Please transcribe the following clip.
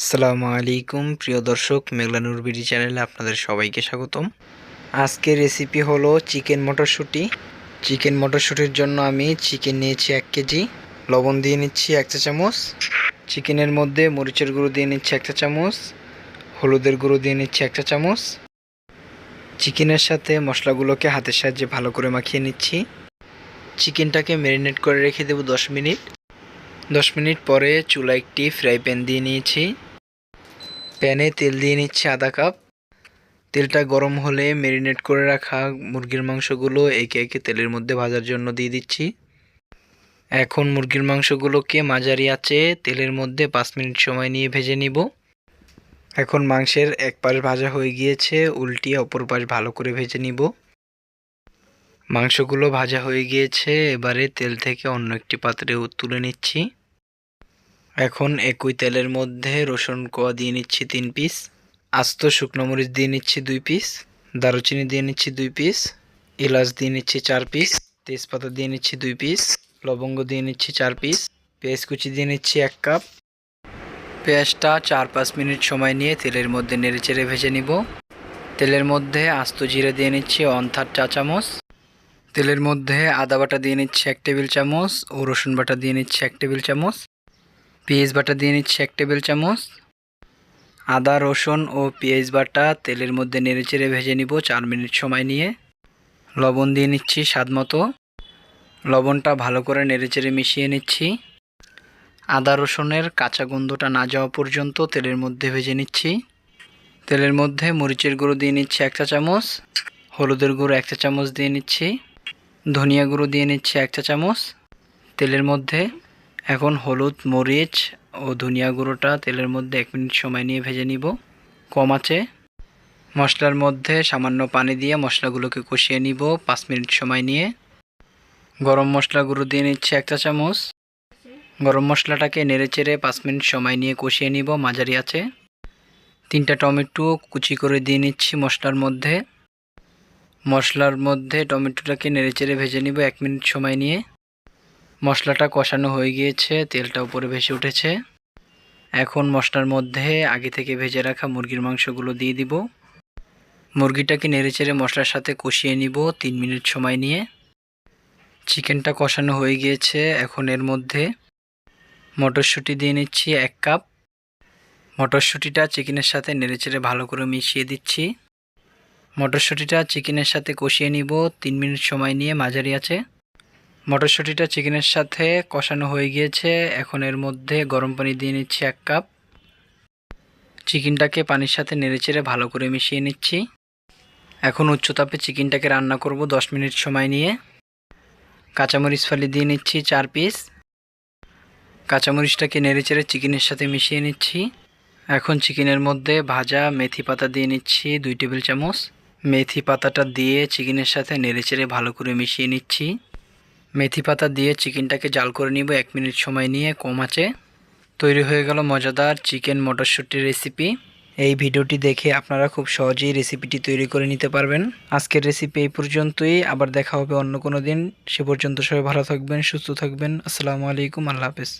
আসসালামু আলাইকুম, প্রিয় দর্শক মেঘলানুর বিডি চ্যানেলে আপনাদের সবাইকে স্বাগতম। আজকের রেসিপি হলো চিকেন মটরশুঁটি। চিকেন মটরশুঁটির জন্য আমি চিকেন নিয়েছি এক কেজি, লবণ দিয়ে নিচ্ছি এক চা চামচ চিকেনের মধ্যে মরিচের গুঁড়ো দিয়ে নিচ্ছি এক চা চামচ, হলুদের গুঁড়ো দিয়ে নিচ্ছি এক চা চামচ। চিকেনের সাথে মশলাগুলোকে হাতের সাহায্যে ভালো করে মাখিয়ে নিচ্ছি। চিকেনটাকে ম্যারিনেট করে রেখে দেবো দশ মিনিট। দশ মিনিট পরে চুলা একটি ফ্রাই প্যান দিয়ে নিয়েছি। প্যানে তেল দিয়ে নিচ্ছি আধা কাপ। তেলটা গরম হলে মেরিনেট করে রাখা মুরগির মাংসগুলো একে একে তেলের মধ্যে ভাজার জন্য দিয়ে দিচ্ছি। এখন মুরগির মাংসগুলোকে মাঝারি আছে তেলের মধ্যে পাঁচ মিনিট সময় নিয়ে ভেজে নিব। এখন মাংসের এক পাশ ভাজা হয়ে গিয়েছে উল্টিয়ে অপর পাশ ভালো করে ভেজে নিব। মাংসগুলো ভাজা হয়ে গিয়েছে, এবারে তেল থেকে অন্য একটি পাত্রে তুলে নিচ্ছি। এখন একই তেলের মধ্যে রসুন কোয়া দিয়ে নিচ্ছি তিন পিস আস্ত শুকনো মরিচ দিয়ে নিচ্ছি দুই পিস দারুচিনি দিয়ে নিচ্ছি দুই পিস এলাচ দিয়ে নিচ্ছি চার পিস তেজপাতা দিয়ে নিচ্ছি দুই পিস লবঙ্গ দিয়ে নিচ্ছি চার পিস পেঁয়াজ কুচি দিয়ে নিচ্ছি এক কাপ পেঁয়াজটা চার পাঁচ মিনিট সময় নিয়ে তেলের মধ্যে নেড়েচেড়ে ভেজে নিব তেলের মধ্যে আস্ত জিরে দিয়ে নিচ্ছি অন্থার চা চামচ তেলের মধ্যে আদা বাটা দিয়ে নিচ্ছি এক টেবিল চামচ ও রসুন বাটা দিয়ে নিচ্ছি এক টেবিল চামচ পেঁয়াজ বাটা দিয়ে নিচ্ছি এক টেবিল চামচ। আদা, রসুন ও পেঁয়াজ বাটা তেলের মধ্যে নেড়েচেড়ে ভেজে নিব চার মিনিট সময় নিয়ে। লবণ দিয়ে নিচ্ছি স্বাদ মতো। লবণটা ভালো করে নেড়েচেড়ে মিশিয়ে নিচ্ছি। আদা, রসুনের কাঁচা গন্ধটা না যাওয়া পর্যন্ত তেলের মধ্যে ভেজে নিচ্ছি। তেলের মধ্যে মরিচের গুঁড়ো দিয়ে নিচ্ছি এক চা চামচ। হলুদের গুঁড়ো এক চা চামচ দিয়ে নিচ্ছি। ধনিয়া গুঁড়ো দিয়ে নিচ্ছি এক চা চামচ। তেলের মধ্যে এখন হলুদ, মরিচ ও ধনিয়া গুঁড়োটা তেলের মধ্যে এক মিনিট সময় নিয়ে ভেজে নিব। কম আছে। মশলার মধ্যে সামান্য পানি দিয়ে মশলাগুলোকে কষিয়ে নিব পাঁচ মিনিট সময় নিয়ে। গরম মশলা গুঁড়ো দিয়ে নিচ্ছি এক চা চামচ। গরম মশলাটাকে নেড়ে চেড়ে পাঁচ মিনিট সময় নিয়ে কষিয়ে নিব, মাঝারি আছে। তিনটা টমেটো কুচি করে দিয়ে নিচ্ছি মশলার মধ্যে। মশলার মধ্যে টমেটোটাকে নেড়েচেড়ে ভেজে নিব এক মিনিট সময় নিয়ে। মশলাটা কষানো হয়ে গিয়েছে, তেলটা উপরে ভেসে উঠেছে। এখন মশলার মধ্যে আগে থেকে ভেজে রাখা মুরগির মাংসগুলো দিয়ে দিব। মুরগিটাকে নেড়েচেড়ে মশলার সাথে কষিয়ে নিব তিন মিনিট সময় নিয়ে। চিকেনটা কষানো হয়ে গিয়েছে, এখন এর মধ্যে মটরশুঁটি দিয়ে নিচ্ছি এক কাপ। মটরশুঁটিটা চিকেনের সাথে নেড়েচেড়ে ভালো করে মিশিয়ে দিচ্ছি। মটরশুঁটিটা চিকেনের সাথে কষিয়ে নিব, তিন মিনিট সময় নিয়ে মাঝারি আছে। মটরশুঁটিটা চিকেনের সাথে কষানো হয়ে গিয়েছে। এখন এর মধ্যে গরম পানি দিয়ে নিচ্ছি এক কাপ। চিকেনটাকে পানির সাথে নেড়েচেড়ে ভালো করে মিশিয়ে নিচ্ছি। এখন উচ্চতাপে চিকেনটাকে রান্না করব দশ মিনিট সময় নিয়ে। কাঁচামরিচ ফালি দিয়ে নিচ্ছি চার পিস। কাঁচামরিচটাকে নেড়েচেড়ে চিকেনের সাথে মিশিয়ে নিচ্ছি। এখন চিকেনের মধ্যে ভাজা মেথি পাতা দিয়ে নিচ্ছি দুই টেবিল চামচ। মেথি পাতাটা দিয়ে চিকেনের সাথে নেড়েচেড়ে ভালো করে মিশিয়ে নিচ্ছি। মেথি পাতা দিয়ে চিকেনটাকে জাল করে নিব, এক মিনিট সময় নিয়ে, কম আছে। তৈরি হয়ে গেল মজাদার চিকেন মটরশুটির রেসিপি। এই ভিডিওটি দেখে আপনারা খুব সহজেই রেসিপিটি তৈরি করে নিতে পারবেন। আজকের রেসিপি এই পর্যন্তই, আবার দেখা হবে অন্য কোনো দিন। সে পর্যন্ত সবাই ভালো থাকবেন, সুস্থ থাকবেন। আসসালামু আলাইকুম, আল্লাহ হাফেজ।